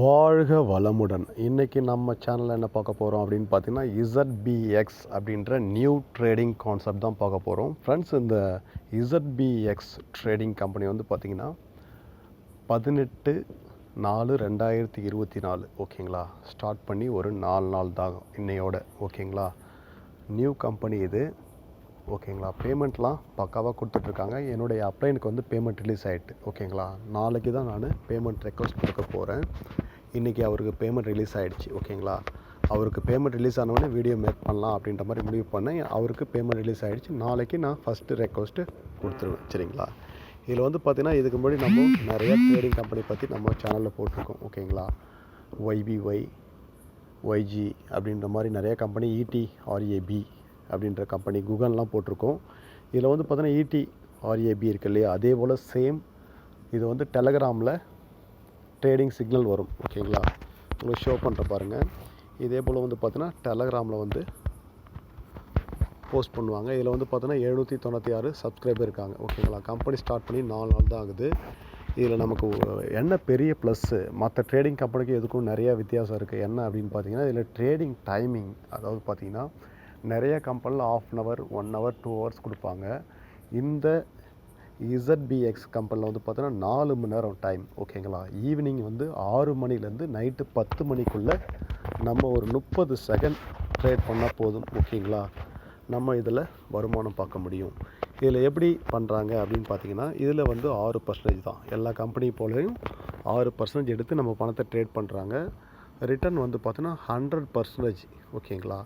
வாழ்க வளமுடன். இன்றைக்கி நம்ம சேனலில் என்ன பார்க்க போகிறோம் அப்படின்னு பார்த்தீங்கன்னா இசட்பிஎக்ஸ் அப்படின்ற நியூ ட்ரேடிங் கான்செப்ட் தான் பார்க்க போகிறோம் ஃப்ரெண்ட்ஸ் இந்த இசட்பிஎக்ஸ் ட்ரேடிங் கம்பெனி வந்து பார்த்திங்கன்னா பதினெட்டு நாலு ரெண்டாயிரத்தி இருபத்தி நாலு. ஓகேங்களா ஸ்டார்ட் பண்ணி ஒரு நாலு நாள் தான் இன்னையோட. ஓகேங்களா நியூ கம்பெனி இது. ஓகேங்களா பேமெண்ட்லாம் பக்காவாக கொடுத்துட்ருக்காங்க. என்னுடைய அப்ளைனுக்கு வந்து பேமெண்ட் ரிலீஸ் ஆகிட்டு ஓகேங்களா நாளைக்கு தான் நான் பேமெண்ட் ரெக்வஸ்ட் கொடுக்க போகிறேன் இன்றைக்கி அவருக்கு பேமெண்ட் ரிலீஸ் ஆகிடுச்சு ஓகேங்களா அவருக்கு பேமெண்ட் ரிலீஸ் ஆனவொடனே வீடியோ மேக் பண்ணலாம் அப்படின்ற மாதிரி முடிவு பண்ணேன். அவருக்கு பேமெண்ட் ரிலீஸ் ஆகிடுச்சு நாளைக்கு நான் ஃபஸ்ட்டு ரெக்வஸ்ட்டு கொடுத்துருவேன். சரிங்களா? இதில் வந்து பார்த்திங்கன்னா இதுக்கு முன்னாடி நம்ம நிறைய ட்ரேடிங் கம்பெனி பற்றி நம்ம சேனலில் போட்டிருக்கோம் ஓகேங்களா ஒய்பிஒய் ஒய்ஜி அப்படின்ற மாதிரி நிறையா கம்பெனி இடி ஆர்ஏபி அப்படின்ற கம்பெனி குகன்லாம் போட்டிருக்கோம். இதில் வந்து பார்த்திங்கன்னா இடி ஆர்ஏபி இருக்கு இல்லையா? அதே போல் சேம் இது வந்து டெலகிராமில் ட்ரேடிங் சிக்னல் வரும் ஓகேங்களா உங்களுக்கு ஷோ பண்ணுற பாருங்கள் இதே போல் வந்து பார்த்தீங்கன்னா டெலகிராமில் வந்து போஸ்ட் பண்ணுவாங்க. இதில் வந்து பார்த்தீங்கன்னா எழுநூற்றி தொண்ணூற்றி ஆறு சப்ஸ்கிரைபர் இருக்காங்க ஓகேங்களா கம்பெனி ஸ்டார்ட் பண்ணி நாலு நாள் தான் ஆகுது. இதில் நமக்கு என்ன பெரிய ப்ளஸ்ஸு மற்ற ட்ரேடிங் கம்பெனிக்கு எதுக்கும் நிறையா வித்தியாசம் இருக்குது என்ன அப்படின்னு பார்த்தீங்கன்னா இதில் ட்ரேடிங் டைமிங் அதாவது பார்த்தீங்கன்னா நிறைய கம்பெனியில் half an hour one hour two hours கொடுப்பாங்க. இந்த இசட்பிஎக்ஸ் கம்பெனியில் வந்து பார்த்தோன்னா நாலு மணி நேரம் டைம் ஓகேங்களா ஈவினிங் வந்து ஆறு மணிலேருந்து நைட்டு பத்து மணிக்குள்ளே நம்ம ஒரு முப்பது செகண்ட் ட்ரேட் பண்ணால் போதும் ஓகேங்களா நம்ம இதில் வருமானம் பார்க்க முடியும். இதில் எப்படி பண்ணுறாங்க அப்படின்னு பார்த்தீங்கன்னா இதில் வந்து ஆறு பர்சன்டேஜ் தான். எல்லா கம்பெனி போலையும் ஆறு பர்சன்டேஜ் எடுத்து நம்ம பணத்தை ட்ரேட் பண்ணுறாங்க ரிட்டர்ன் வந்து பார்த்தோன்னா ஹண்ட்ரட் பர்சன்டேஜ் ஓகேங்களா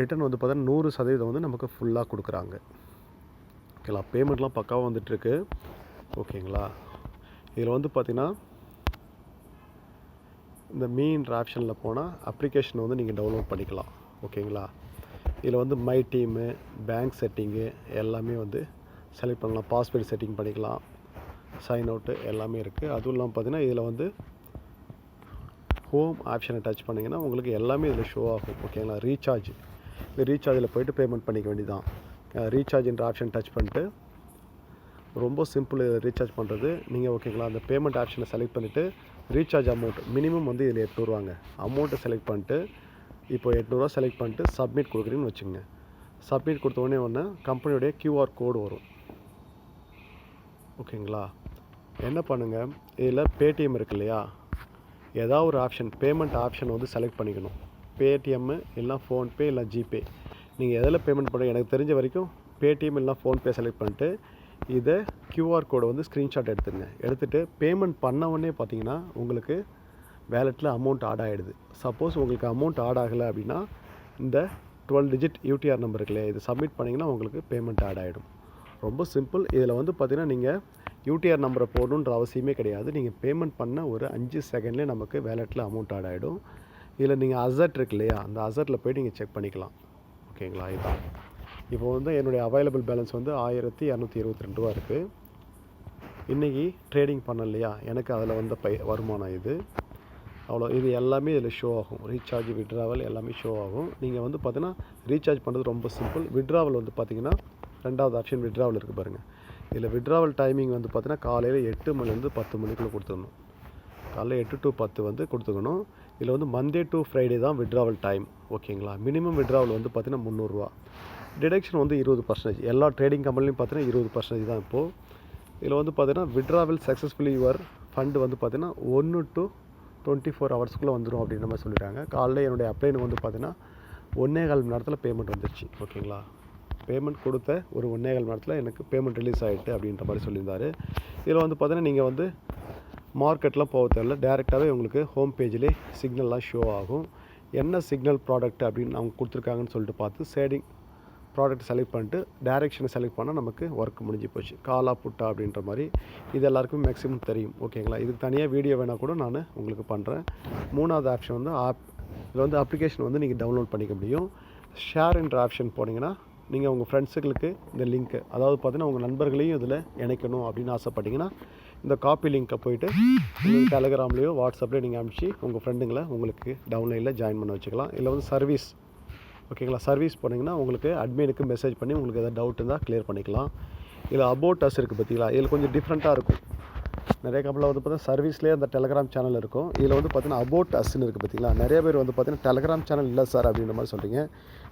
ரிட்டர்ன் வந்து பார்த்தோன்னா நூறு சதவீதம் வந்து நமக்கு ஃபுல்லாக கொடுக்குறாங்க. ஓகேங்களா பேமெண்ட்லாம் பக்காவாக வந்துட்டுருக்கு. ஓகேங்களா? இதில் வந்து பார்த்தீங்கன்னா இந்த மீன்ற ஆப்ஷனில் போனால் அப்ளிகேஷன் வந்து நீங்கள் டவுன்லோட் பண்ணிக்கலாம். ஓகேங்களா? இதில் வந்து மை டீமு பேங்க் செட்டிங்கு எல்லாமே வந்து செலக்ட் பண்ணலாம். பாஸ்வேர்டு செட்டிங் பண்ணிக்கலாம். சைன் அவுட்டு எல்லாமே இருக்குது அதுவும் இல்லாமல் பார்த்தீங்கன்னா இதில் வந்து ஹோம் ஆப்ஷனை டச் பண்ணிங்கன்னா உங்களுக்கு எல்லாமே இதில் ஷோ ஆகும். ஓகேங்களா? ரீசார்ஜ் இந்த ரீசார்ஜில் போய்ட்டு பேமெண்ட் பண்ணிக்க வேண்டியதான் ரீசார்ஜ்ன்ற ஆப்ஷன் டச் பண்ணிட்டு ரொம்ப சிம்பிள் ரீசார்ஜ் பண்ணுறது நீங்கள் ஓகேங்களா அந்த பேமெண்ட் ஆப்ஷனை செலக்ட் பண்ணிவிட்டு ரீசார்ஜ் அமௌண்ட் மினிமம் வந்து இதில் எட்நூறுவாங்க அமௌண்ட்டை செலக்ட் பண்ணிட்டு இப்போ எட்நூறுவா செலக்ட் பண்ணிட்டு சப்மிட் கொடுக்குறீங்கன்னு வச்சுங்க சப்மிட் கொடுத்த உடனே ஒன்று கம்பெனியோடைய க்யூஆர் கோடு வரும். ஓகேங்களா என்ன பண்ணுங்கள் இதில் பேடிஎம் இருக்கு இல்லையா? ஏதாவது ஒரு ஆப்ஷன் பேமெண்ட் ஆப்ஷன் வந்து செலக்ட் பண்ணிக்கணும். பேடிஎம்மு இல்லை ஃபோன்பே இல்லை ஜிபே நீங்கள் எதில் பேமெண்ட் பண்ண எனக்கு தெரிஞ்ச வரைக்கும் பேடிஎம் இல்லைனா ஃபோன்பே செலக்ட் பண்ணிட்டு இதை கியூஆர் கோடை வந்து ஸ்க்ரீன்ஷாட் எடுத்துங்க எடுத்துகிட்டு பேமெண்ட் பண்ண உடனே பார்த்தீங்கன்னா உங்களுக்கு வேலெட்டில் அமௌண்ட் ஆட் ஆகிடுது சப்போஸ் உங்களுக்கு அமௌண்ட் ஆட் ஆகலை அப்படின்னா இந்த டுவெல் டிஜிட் யூடிஆர் நம்பர் இருக்குல்லையே இது சப்மிட் பண்ணிங்கன்னா உங்களுக்கு பேமெண்ட் ஆட் ஆகிடும் ரொம்ப சிம்பிள் இதில் வந்து பார்த்திங்கன்னா நீங்கள் யூடிஆர் நம்பரை போடணுன்ற அவசியமே கிடையாது. நீங்கள் பேமெண்ட் பண்ண ஒரு அஞ்சு செகண்ட்லேயே நமக்கு வேலெட்டில் அமௌண்ட் ஆட் ஆகிடும் இதில் நீங்கள் அசட் இருக்கு இல்லையா? அந்த அசட்டில் போய் நீங்கள் செக் பண்ணிக்கலாம். ஓகேங்களா? இதுதான் இப்போ வந்து என்னுடைய அவைலபிள் பேலன்ஸ் வந்து ஆயிரத்தி இரநூத்தி இருபத்தி ரெண்டு ரூபா இருக்குது இன்றைக்கி ட்ரேடிங் பண்ண இல்லையா எனக்கு அதில் வந்த பை வருமானம் இது. அவ்வளோ இது எல்லாமே இதில் ஷோ ஆகும். ரீசார்ஜ் விட்ராவல் எல்லாமே ஷோ ஆகும். நீங்கள் வந்து பார்த்தீங்கன்னா ரீசார்ஜ் பண்ணுறது ரொம்ப சிம்பிள் விட்ராவல் வந்து பார்த்தீங்கன்னா ரெண்டாவது ஆப்ஷன் விட்ராவல் இருக்குது பாருங்கள் இதில் விட்ராவல் டைமிங் வந்து பார்த்தீங்கன்னா காலையில் எட்டு மணிலேருந்து பத்து மணிக்குள்ளே கொடுத்துடணும். காலைல எட்டு டு பத்து வந்து கொடுத்துக்கணும். இதில் வந்து மண்டே டு ஃப்ரைடே தான் விட்ராவல் டைம் ஓகேங்களா? மினிமம் விட்ராவல் வந்து பார்த்தீங்கன்னா முந்நூறுரூவா டிடக்ஷன் வந்து இருபது பர்சன்டேஜ் எல்லா ட்ரேடிங் கம்பெனிலையும் பார்த்தீங்கன்னா இருபது பர்சன்டேஜ் தான் இப்போது இதில் வந்து பார்த்தீங்கன்னா விட்ராவல் சக்ஸஸ்ஃபுல்லி யுவர் ஃபண்டு வந்து பார்த்தீங்கன்னா ஒன்று டு டுவெண்ட்டி ஃபோர் ஹவர்ஸ்க்குள்ளே வந்துடும் அப்படின்ற மாதிரி சொல்லிட்டாங்க. காலைல என்னுடைய அப்ளைனுக்கு வந்து பார்த்தீங்கன்னா ஒன்றே கால் மணி நேரத்தில் பேமெண்ட் வந்துருச்சு ஓகேங்களா? பேமெண்ட் கொடுத்த ஒரு ஒன்றே கால் மணி நேரத்தில் எனக்கு பேமெண்ட் ரிலீஸ் ஆகிட்டு அப்படின்ற மாதிரி சொல்லியிருந்தார். இதில் வந்து பார்த்தீங்கன்னா நீங்கள் வந்து மார்க்கெட்லாம் போக தேவையில்ல டேரெக்டாகவே உங்களுக்கு ஹோம் பேஜ்லேயே சிக்னல்லாம் ஷோ ஆகும். என்ன சிக்னல் ப்ராடக்ட் அப்படின்னு அவங்க கொடுத்துருக்காங்கன்னு சொல்லிட்டு பார்த்து சேடிங் ப்ராடக்ட் செலக்ட் பண்ணிட்டு டேரெக்ஷனை செலக்ட் பண்ணால் நமக்கு ஒர்க் முடிஞ்சு போச்சு. காலா புட்டா அப்படின்ற மாதிரி இது எல்லாருக்கும் மேக்ஸிமம் தெரியும். ஓகேங்களா இதுக்கு தனியாக வீடியோ வேணால் கூட நான் உங்களுக்கு பண்ணுறேன் மூணாவது ஆப்ஷன் வந்து ஆப் இதில் வந்து அப்ளிகேஷன் வந்து நீங்கள் டவுன்லோட் பண்ணிக்க முடியும். ஷேர்ன்ற ஆப்ஷன் போனீங்கன்னா நீங்கள் உங்கள் ஃப்ரெண்ட்ஸுகளுக்கு இந்த லிங்க்கு அதாவது பார்த்தீங்கன்னா உங்கள் நண்பர்களையும் இதில் இணைக்கணும் அப்படின்னு ஆசைப்பட்டீங்கன்னா இந்த காப்பி லிங்க்கை போயிட்டு நீங்கள் டெலகிராம்லேயோ வாட்ஸ்அப்லேயோ நீங்கள் அனுப்பிச்சு உங்கள் ஃப்ரெண்டுங்களை உங்களுக்கு டவுன்லைனில் ஜாயின் பண்ண வச்சுக்கலாம். இல்லை வந்து சர்வீஸ் ஓகேங்களா சர்வீஸ் போனீங்கன்னா உங்களுக்கு அட்மினுக்கு மெசேஜ் பண்ணி உங்களுக்கு எதாவது டவுட் இருந்தால் க்ளியர் பண்ணிக்கலாம். இதில் அபோட் அஸ் இருக்குது பார்த்தீங்களா இதில் கொஞ்சம் டிஃப்ரெண்ட்டாக இருக்கும். நிறைய கம்பெனியில் வந்து பார்த்தீங்கன்னா சர்வீஸ்லேயே அந்த டெலகிராம் சேனல் இருக்கும். இதில் வந்து பார்த்தீங்கன்னா அபோட் அஸ்ன்னு இருக்குது பார்த்தீங்களா நிறைய பேர் வந்து பார்த்தீங்கன்னா டெலகிராம் சேனல் இல்லை சார் அப்படின்ற மாதிரி சொல்கிறீங்க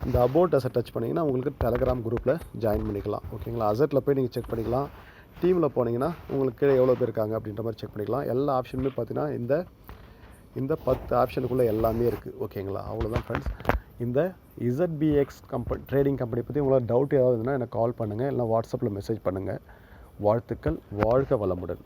இந்த அபோட் அஸை டச் பண்ணிங்கன்னா உங்களுக்கு டெலகிராம் குரூப்பில் ஜாயின் பண்ணிக்கலாம். ஓகேங்களா அசட்டில் போய் நீங்கள் செக் பண்ணிக்கலாம். டீமில் போனீங்கன்னா உங்களுக்கு கீழே எவ்வளோ பேர் இருக்காங்க அப்படின்ற மாதிரி செக் பண்ணிக்கலாம். எல்லா ஆப்ஷனுமே பார்த்தீங்கன்னா இந்த இந்த பத்து ஆப்ஷனுக்குள்ளே எல்லாமே இருக்குது ஓகேங்களா அவ்வளோதான் ஃப்ரெண்ட்ஸ் இந்த இசட்பிஎக்ஸ் கம்பெனி ட்ரேடிங் கம்பெனி பற்றி உங்களுக்கு டவுட் ஏதாவது இருந்ததுன்னா எனக்கு கால் பண்ணுங்கள் இல்லைனா வாட்ஸ்அப்பில் மெசேஜ் பண்ணுங்கள் வாழ்த்துக்கள் வாழ்க வளமுடன்.